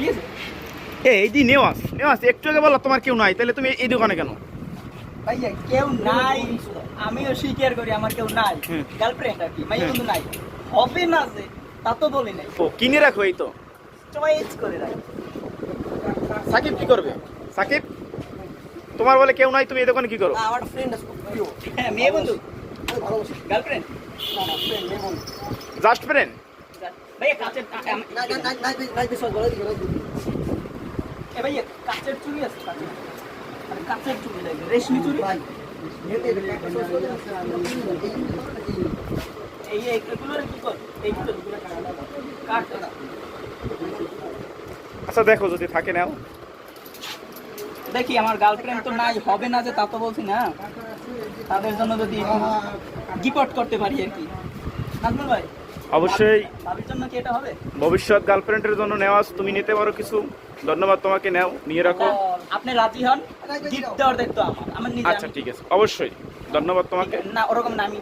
ঠিক আছে? এ এই যে নেওয়াজ নেওয়াজ একটু আগে বললা তোমার কেউ নাই তাহলে তুমি এই দোকানে কেন? ভাইয়া কেউ নাই আমিও স্বীকার করি আমার কেউ নাই। গার্লফ্রেন্ড আর কি হুম। কিন্তু নাই। হবে না যে তা তো বলি নাই। ও কিনে রাখো এই তো। চয়েস করে রাখি। সাকিব কি করবে? সাকিব তোমার বলে কেউ নাই তুমি এই দোকানে কি করো? আমার ফ্রেন্ড আছে হ্যাঁ মেয়ে বন্ধু। গার্লফ্রেন্ড না না ফ্রেন্ড মেয়ে বন্ধু। জাস্ট ফ্রেন্ড ভাইয়া কাচের এ ভাইয়া কাচের চুড়ি আছে কাচের আরে কাচের চুড়ি লাগবে রেশমি চুড়ি ভাই নেতে বিশ্বাস এই এই এগুলোর কি কর এই কাট আচ্ছা দেখো যদি থাকে নাও দেখি আমার গার্লফ্রেন্ড তো নাই হবে না যে তা তো বলছি না তাদের জন্য যদি গিফট করতে পারি আর কি নাজমুল ভাই অবশ্যই। ভাবির জন্য কি ভবিষ্যৎ গার্লফ্রেন্ডের জন্য নেওয়া তুমি নিতে পারো কিছু। ধন্যবাদ তোমাকে নেও নিয়ে রাখো। আপনি রাজি হন? গিফট দেওয়ার দায়িত্ব আমার। আমার আচ্ছা ঠিক আছে। অবশ্যই। ধন্যবাদ তোমাকে। না ওরকম না আমি